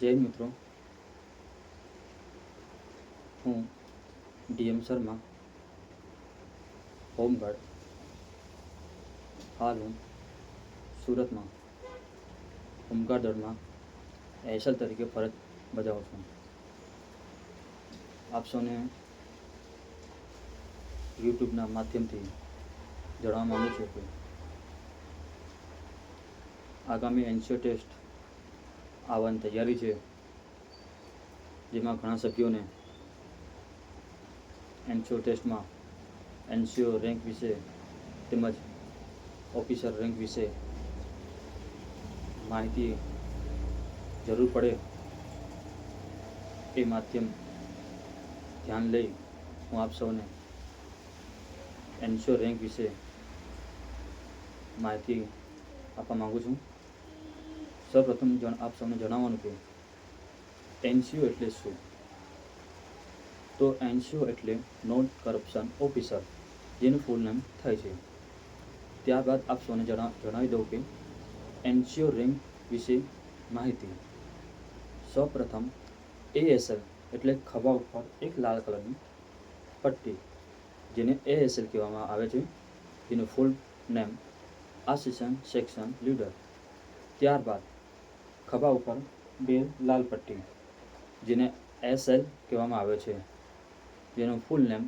જય મિત્રો. હું ડીએમ શર્મા, હોમગાર્ડ. હાલ હું સુરતમાં, હોમગાર્ડ દળમાં એસએલ તરીકે ફરજ બજાવું છું. આપ યુટ્યુબના માધ્યમથી જણાવવા માગું છું કે આગામી એનસીઓ ટેસ્ટ આવવાની તૈયારી છે, જેમાં ઘણા સભ્યોને એનસીઓ ટેસ્ટમાં એનસીઓ રેન્ક વિશે તેમજ ઓફિસર રેન્ક વિશે માહિતી જરૂર પડે એ માધ્યમ ધ્યાન લઈ હું આપ સૌને એનસીઓ રેન્ક વિશે માહિતી આપવા માગું છું. સૌપ્રથમ આપ સૌને જણાવવાનું કે એનસીઓ એટલે શું? તો એનસીઓ એટલે નોન કરપ્શન ઓફિસર, જેનું ફૂલ નામ થાય છે. ત્યારબાદ આપ સૌને જણા, જણાવી દઉં કે એનસીઓ રેન્ક વિશે માહિતી. સૌપ્રથમ એએસએલ એટલે ખભા ઉપર એક લાલ કલરની પટ્ટી, જેને એએસએલ કહેવામાં આવે છે, જેનું full name assistant section leader. ત્યારબાદ ખભા ઉપર બે લાલ પટ્ટી, જેને એસએલ કહેવામાં આવે છે. જેનું ફૂલ નેમ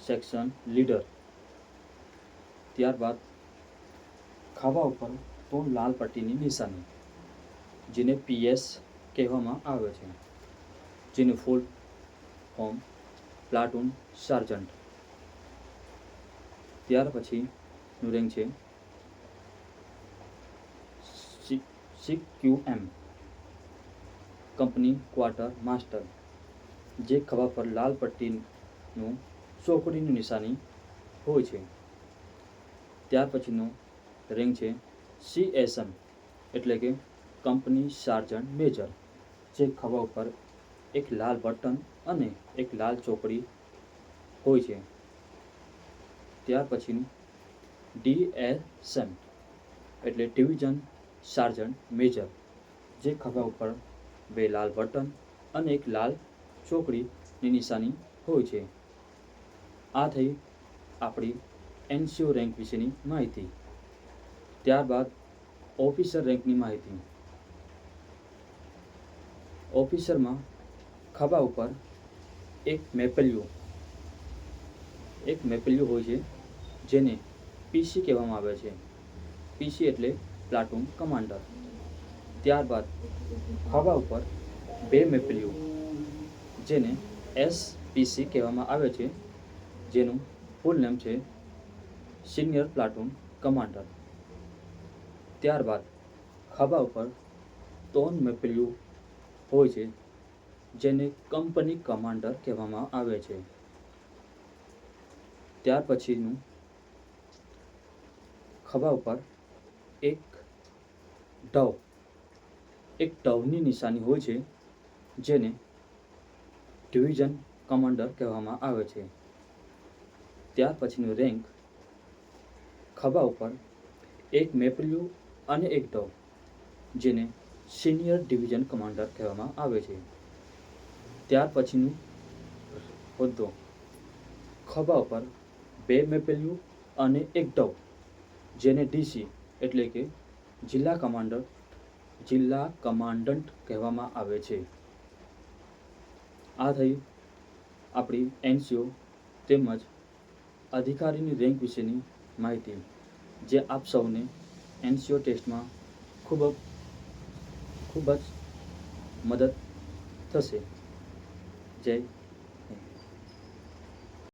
સેક્શન લીડર ત્યારબાદ ખભા ઉપર ત્રણ લાલ પટ્ટીની નિશાની, જેને પીએસ કહેવામાં આવે છે. જેનું ફૂલ ફોર્મ પ્લાટૂન સાર્જન્ટ ત્યાર પછીનું રેન્ક છે C Q M company quarter master, જે ખભા પર લાલ પટ્ટીનું ચોકડીની નિશાની હોય છે. ત્યાર પછીનો રેન્ક છે સીએસએમ, એટલે કે કંપની સાર્જન્ટ મેજર, જે ખભા ઉપર એક લાલ બટન અને એક લાલ ચોકડી હોય છે. ત્યાર પછીનું ડીએસએમ, એટલે ડિવિઝન સાર્જન્ટ મેજર, જે ખભા ઉપર બે લાલ બટન અને એક લાલ ચોકડીની નિશાની હોય છે. આ થઈ આપણી એનસીઓ રેન્ક વિશેની માહિતી. ત્યારબાદ ઓફિસર રેન્કની માહિતી. ઓફિસરમાં ખભા ઉપર એક મેપલિયું, એક મેપલ્યું હોય છે જેને પીસી કહેવામાં આવે છે. પીસી એટલે પ્લાટૂન કમાન્ડર. ત્યારબાદ ખભા ઉપર બે મેપલ્યું જેને એસપીસી કહેવામાં આવે છે, જેનું ફૂલ નેમ છે સિનિયર પ્લાટૂન કમાન્ડર ત્યારબાદ ખભા ઉપર ત્રણ મેપલ્યું હોય છે, જેને કંપની કમાન્ડર કહેવામાં આવે છે. ત્યાર પછીનું ખભા ઉપર એક ઢવ એક ડવની નિશાની હોય છે, જેને ડિવિઝન કમાન્ડર કહેવામાં આવે છે. ત્યાર પછીનું રેન્ક ખભા ઉપર એક મેપલ્યુ અને એક ડવ જેને સિનિયર ડિવિઝન કમાન્ડર કહેવામાં આવે છે. ત્યાર પછીનું હોદ્દો, ખભા ઉપર બે મેપલ્યું અને એક ડવ જેને ડીસી એટલે કે જિલ્લા કમાન્ડર જિલ્લા કમાન્ડન્ટ કહેવામાં આવે છે. આ થઈ આપણી એનસીઓ તેમજ અધિકારીની રેન્ક વિશેની માહિતી, જે આપ સૌને એનસીઓ ટેસ્ટમાં ખૂબ ખૂબ જ મદદ થશે. જય